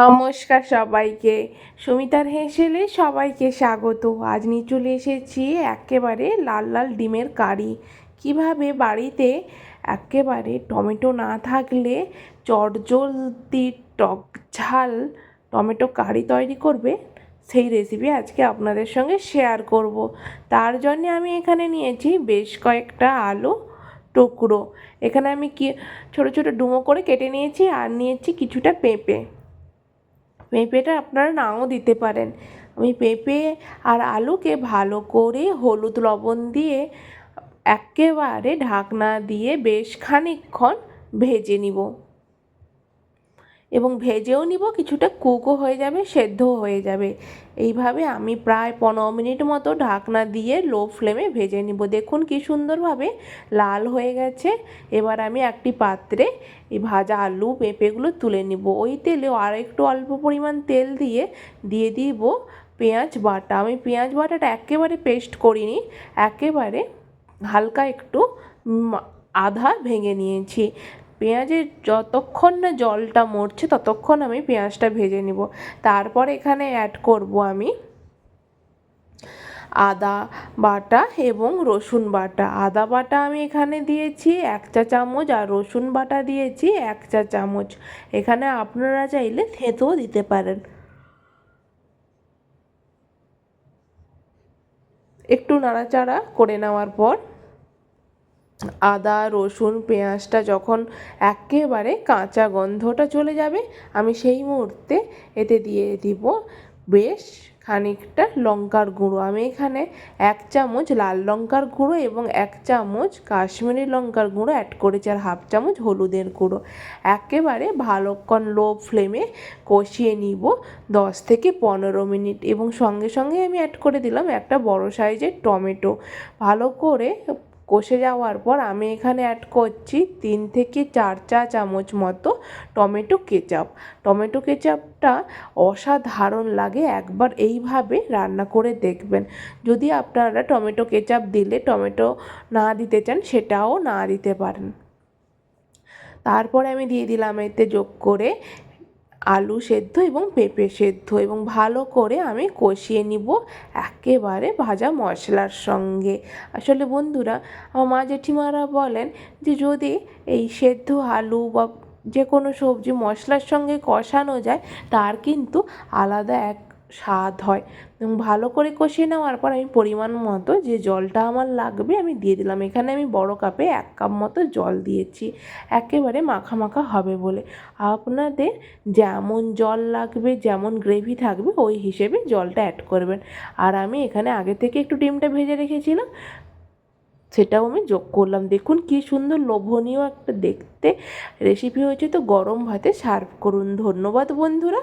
নমস্কার সবাইকে। সুমিতার হেসেলে সবাইকে স্বাগত। আজ নিয়ে চলে এসেছি একেবারে লাল লাল ডিমের কারি। কীভাবে বাড়িতে একেবারে টমেটো না থাকলে চটজলদি টক ঝাল টমেটো কারি তৈরি করবে, সেই রেসিপি আজকে আপনাদের সঙ্গে শেয়ার করব। তার জন্যে আমি এখানে নিয়েছি বেশ কয়েকটা আলু টুকরো। এখানে আমি কি ছোটো ছোটো ডুমো করে কেটে নিয়েছি আর নিয়েছি কিছুটা পেঁপে। পেঁপেটা আপনারা নাও দিতে পারেন। আমি পেঁপে আর আলুকে ভালো করে হলুদ লবণ দিয়ে একেবারে ঢাকনা দিয়ে বেশ খানিকক্ষণ ভেজে নিব। এবং ভেজেও নিব, কিছুটা কুকও হয়ে যাবে, সেদ্ধও হয়ে যাবে। এইভাবে আমি প্রায় পনেরো মিনিট মতো ঢাকনা দিয়ে লো ফ্লেমে ভেজে নিব। দেখুন কি সুন্দরভাবে লাল হয়ে গেছে। এবার আমি একটি পাত্রে এই ভাজা আলু, পেঁপেগুলো তুলে নিব। ওই তেলে আর একটু অল্প পরিমাণ তেল দিয়ে দিয়ে দিব পেঁয়াজ বাটা। আমি পেঁয়াজ বাটাটা একেবারে পেস্ট করিনি, একেবারে হালকা একটু আধা ভেঙে নিয়েছি। পেঁয়াজের যতক্ষণ না জলটা মরছে ততক্ষণ আমি পেঁয়াজটা ভেজে নিব। তারপর এখানে অ্যাড করব আমি আদা বাটা এবং রসুন বাটা। আদা বাটা আমি এখানে দিয়েছি এক চা চামচ আর রসুন বাটা দিয়েছি এক চা চামচ। এখানে আপনারা চাইলে থেঁতেও দিতে পারেন। একটু নাড়াচাড়া করে নেওয়ার পর আদা, রসুন, পেঁয়াজটা যখন একেবারে কাঁচা গন্ধটা চলে যাবে, আমি সেই মুহূর্তে এতে দিয়ে দিব বেশ খানিকটা লঙ্কার গুঁড়ো। আমি এখানে এক চামচ লাল লঙ্কার গুঁড়ো এবং এক চামচ কাশ্মীরি লঙ্কার গুঁড়ো অ্যাড করেছি আর হাফ চামচ হলুদের গুঁড়ো। একেবারে ভালোক্ষণ লো ফ্লেমে কষিয়ে নিব দশ থেকে পনেরো মিনিট এবং সঙ্গে সঙ্গে আমি অ্যাড করে দিলাম একটা বড় সাইজের টমেটো। ভালো করে কষে যাওয়ার পর আমি এখানে অ্যাড করছি তিন থেকে চার চা চামচ মতো টমেটো কেচাপ টমেটো কেচাপটা অসাধারণ লাগে, একবার এইভাবে রান্না করে দেখবেন। যদি আপনারা টমেটো কেচাপ দিলে টমেটো না দিতে চান, সেটাও না দিতে পারেন। তারপরে আমি দিয়ে দিলাম এতে যোগ করে আলু সেদ্ধ এবং পেঁপে সেদ্ধ এবং ভালো করে আমি কষিয়ে নিব একেবারে ভাজা মশলার সঙ্গে। আসলে বন্ধুরা, আমার মা জেঠিমারা বলেন যে যদি এই সেদ্ধ আলু বা যে কোনো সবজি মশলার সঙ্গে কষানো যায়, তার কিন্তু আলাদা এক স্বাদ হয়। এবং ভালো করে কষিয়ে নেওয়ার পর আমি পরিমাণ মতো যে জলটা আমার লাগবে আমি দিয়ে দিলাম। এখানে আমি বড় কাপে এক কাপ মতো জল দিয়েছি। একেবারে মাখা মাখা হবে বলে। আপনাদের যেমন জল লাগবে, যেমন গ্রেভি থাকবে, ওই হিসেবে জলটা অ্যাড করবেন। আর আমি এখানে আগে থেকে একটু ডিমটা ভেজে রেখেছিলাম, সেটাও আমি যোগ করলাম। দেখুন কি সুন্দর লোভনীয় একটা দেখতে। রেসিপি হয়েছে তো গরম ভাতে। সার্ভ করুন। ধন্যবাদ বন্ধুরা।